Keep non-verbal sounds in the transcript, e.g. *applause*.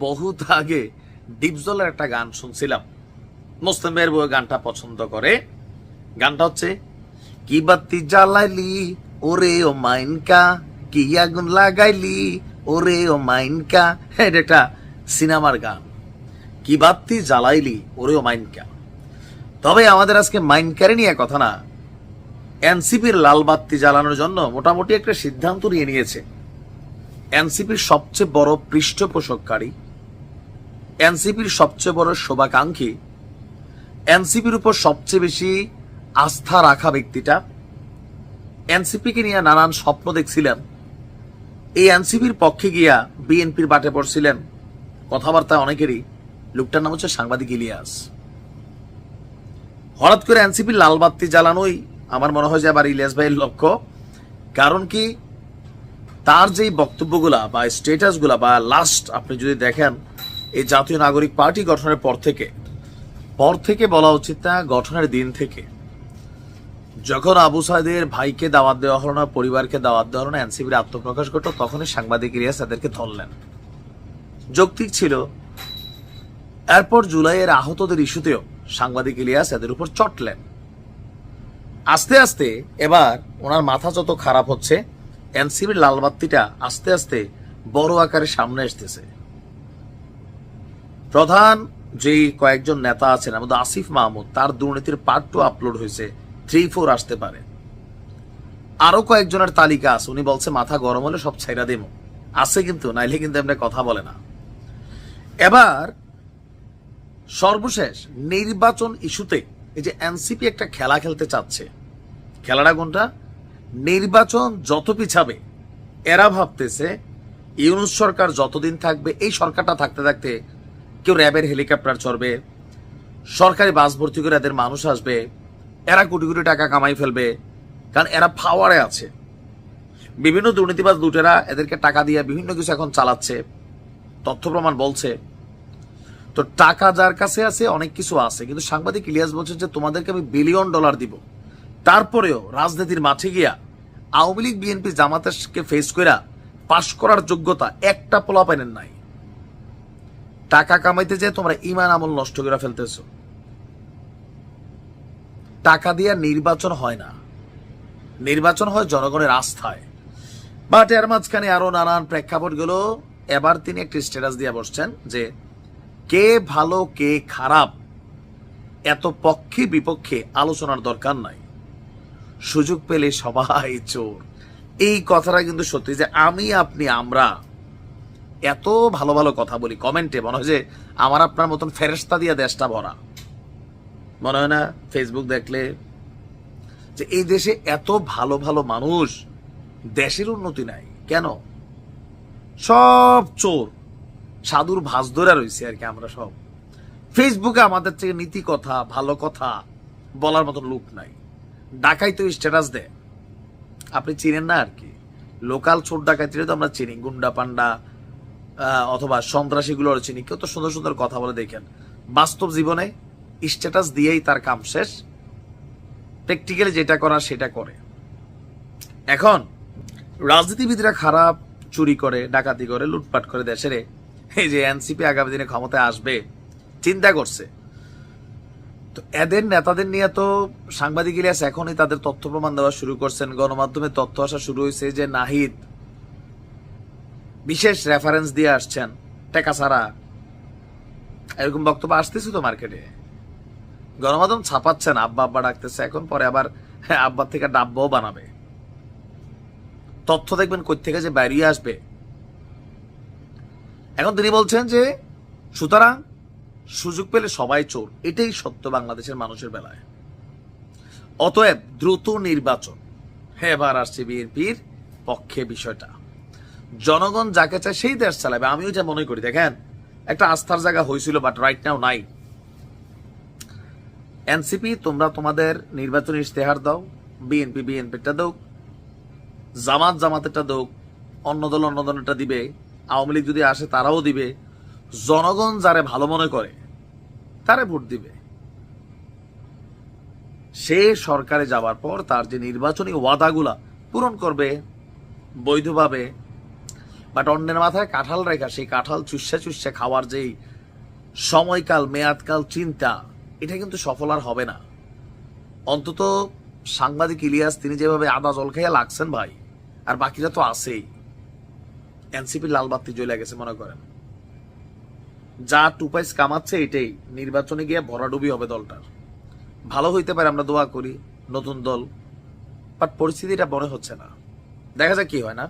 বহুত আগে ডিপজলের একটা গান শুনছিলাম। মুসলিম ভাইয়ের বউ গানটা পছন্দ করে। গানটা হচ্ছে, কি বাতি জ্বালাইলি ওরে ও মাইনকা, কি আগুন লাগাইলি, ওরে ও মাইনকা। এটা একটা সিনেমার গান। কি বাতি জ্বালাইলি, ওরে ও মাইনকা। তবে আমাদের আজকে মাইনকারে নিয়ে কথা না। এনসিপির লাল বাতি জ্বালানোর জন্য মোটামুটি একটা সিদ্ধান্ত নিয়ে নিয়েছে। এনসিপির সবচেয়ে বড় পৃষ্ঠপোষককারী এনসিপির সবচেয়ে বড় শোভাকাঙ্ক্ষী, এনসিপির উপর সবচেয়ে বেশি আস্থা রাখা ব্যক্তিটা। এনসিপিকে নিয়ে নানান স্বপ্ন দেখছিলেন। এই এনসিপির পক্ষে গিয়া বিএনপির বাটে পড়ছিলেন কথাবার্তা অনেকেরই। লোকটার নাম হচ্ছে সাংবাদিক ইলিয়াস। হঠাৎ করে এনসিপির লাল বাতি জ্বালানোই আমার মনে হয় যে আবার ইলিয়াস ভাইয়ের লক্ষ্য। কারণ কি? তার যেই বক্তব্যগুলা বা স্টেটাসগুলা বা লাস্ট আপনি যদি দেখেন এই জাতীয় নাগরিক পার্টি গঠনের পর থেকে পর থেকে বলা উচিত না গঠনের দিন থেকে। যখন আবু সাইদের ভাইকে দাওয়াত দেওয়া হলো না, পরিবারকে দাওয়াত দেওয়া হলো না, এনসিপির আত্মপ্রকাশ ঘটল তখনই সাংবাদিক ইলিয়াস তাদেরকে ধরলেন। যৌক্তিক ছিল, এরপর জুলাইয়ের আহতদের ইস্যুতেও সাংবাদিক ইলিয়াস এদের উপর চটলেন। আস্তে আস্তে এবার ওনার মাথা যত খারাপ হচ্ছে এনসিবির লালবাত্তিটা আস্তে আস্তে বড় আকারে সামনে আসতেছে। প্রধান যেই কয়েকজন নেতা আছেন, আমাদের আসিফ মাহমুদ, তার দুর্নীতির পার্ট টু আপলোড হয়েছে থ্রি ফোর আসতে পারে। আরও কয়েকজনের তালিকা আছে, উনি বলছে মাথা গরম হলে সব ছাইরা দেবো। আছে কিন্তু, নাইলে কিন্তু এমনি কথা বলে না। এবার, সর্বশেষ, নির্বাচন ইস্যুতে, এই যে এনসিপি একটা খেলা খেলতে চাচ্ছে, খেলাটা কোনটা? নির্বাচন যত পিছাবে, এরা ভাবতেছে, ইউনুস সরকার যতদিন থাকবে, এই সরকারটা থাকতে থাকতে কেউ র্যাবের হেলিকপ্টার চড়বে, সরকারি বাস ভর্তি করে এদের মানুষ আসবে, এরা কোটি কোটি টাকা কামাই ফেলবে, কারণ এরা পাওয়ারে আছে। বিভিন্ন দুর্নীতিবাজ লুটেরা এদেরকে টাকা দিয়ে বিভিন্ন কিছু এখন চালাচ্ছে, তথ্য প্রমাণ বলছে। তো টাকা যার কাছে আছে, অনেক কিছু আছে। কিন্তু সাংবাদিক ইলিয়াস বলছেন যে তোমাদেরকে আমি বিলিয়ন ডলার দিব। তারপরেও রাজনীতির মাঠে গিয়া আওয়ামী লীগ বিএনপি জামাতেরকে ফেস কইরা পাশ করার যোগ্যতা একটা পোলা পাইনের নাই। টাকা কামাইতে যে তোমরা ইমান আমল নষ্ট করে ফেলতেছ। টাকা দিয়ে নির্বাচন হয় না। নির্বাচন হয় জনগণের আস্থায়। বাট এর মাঝখানে আরও নানান প্রেক্ষাপটগুলো এবার তিনি একটি স্ট্যাটাস দিয়ে বসছেন যে, কে ভালো, কে খারাপ, এত পক্ষে বিপক্ষে আলোচনার দরকার নাই। সুযোগ পেলে সবাই চোর। এই কথাটা কিন্তু সত্যি যে, আমি, আপনি, আমরা এত ভালো ভালো কথা বলি কমেন্টে মনে হয় যে আমার আপনার মতন ফেরেস্তা দিয়ে দেশটা ভরা। মনে হয় না ফেসবুক দেখলে যে এই দেশে এত ভালো ভালো মানুষ দেশের উন্নতি নাই। কেন? সব চোর, সাধুর ভাস ধরে রয়েছে আর কি আমরা সব। ফেসবুকে আমাদের থেকে নীতি কথা, ভালো কথা বলার মতো লোক নাই। ডাকাই তো স্ট্যাটাস দেয়। আপনি চিনেন না আর কি? লোকাল চোর ডাকাতিরে তো আমরা চিনি, গুন্ডা পান্ডা অথবা সন্ত্রাসীগুলোর চিনি কেউ তো সুন্দর সুন্দর কথা বলে দেখেন। বাস্তব জীবনে স্ট্যাটাস দিয়েই তার কাম শেষ। প্র্যাকটিক্যালি যেটা করা সেটা করে। এখন, রাজনীতিবিদরা খারাপ, চুরি করে, ডাকাতি করে, লুটপাট করে দেশের, এই যে এনসিপি আগামী দিনে ক্ষমতায় আসবে, চিন্তা করছে। তো এদের নেতাদের নিয়ে তো সাংবাদিক ইলিয়াস এখনই তাদের তথ্য প্রমাণ দেওয়া শুরু করছেন। গণমাধ্যমে তথ্য আসা শুরু হয়েছে যে নাহিদ বিশেষ রেফারেন্স দিয়ে আসছেন। টেকা ছাড়া। এরকম বক্তব্য আসতেছে তো মার্কেটে গণমাধ্যম ছাপাচ্ছেন, আব্বা আব্বা ডাকতেছে, এখন পরে আবার *laughs* আব্বার থেকে ডাব্বাও বানাবে। তথ্য দেখবেন থেকে যে বেরিয়ে আসবে। এখন তিনি বলছেন যে, সুতরাং সুযোগ পেলে সবাই চোর। এটাই সত্য বাংলাদেশের মানুষের বেলায়। অতএব দ্রুত নির্বাচন। হ্যাঁ এবার আসছে বিএনপির পক্ষে বিষয়টা। জনগণ যাকে চায় সেই দেশ চালাবে। আমিও যা মনে করি, দেখেন, একটা আস্থার জায়গা হয়েছিল বাট রাইট নাও নাই। এনসিপি তোমরা তোমাদের নির্বাচনী ইশতেহার দাও বিএনপি বিএনপিটা দাও, জামাত জামাতেরটা দাও, অন্য দল অন্য দলেরটা দিবে, আওয়ামী লীগ যদি আসে তারাও দিবে। জনগণ যারে ভালো মনে করে, তারে ভোট দিবে। সে সরকারে যাওয়ার পর তার যে নির্বাচনী ওয়াদাগুলা পূরণ করবে, বৈধভাবে বাট অন্যের মাথায় কাঁঠাল রেখা সেই কাঁঠাল চুষে চুষে খাওয়ার যেই সময়কাল, মেয়াদকাল, চিন্তা, এটা কিন্তু সফল আর হবে না। অন্তত সাংবাদিক ইলিয়াস, তিনি যেভাবে আদা জল খেয়ে লাগছেন ভাই, আর বাকিরা তো আছেই। এনসিপি লাল বাতি জ্বলে গেছে, মনে করেন। যা টুপাইস কামাচ্ছে এটাই, নির্বাচনে গিয়ে ভরাডুবি হবে দলটার। ভালো হইতে পারে, আমরা দোয়া করি, নতুন দল, বাট পরিস্থিতিটা মনে হচ্ছে না। দেখা যাক কি হয় না।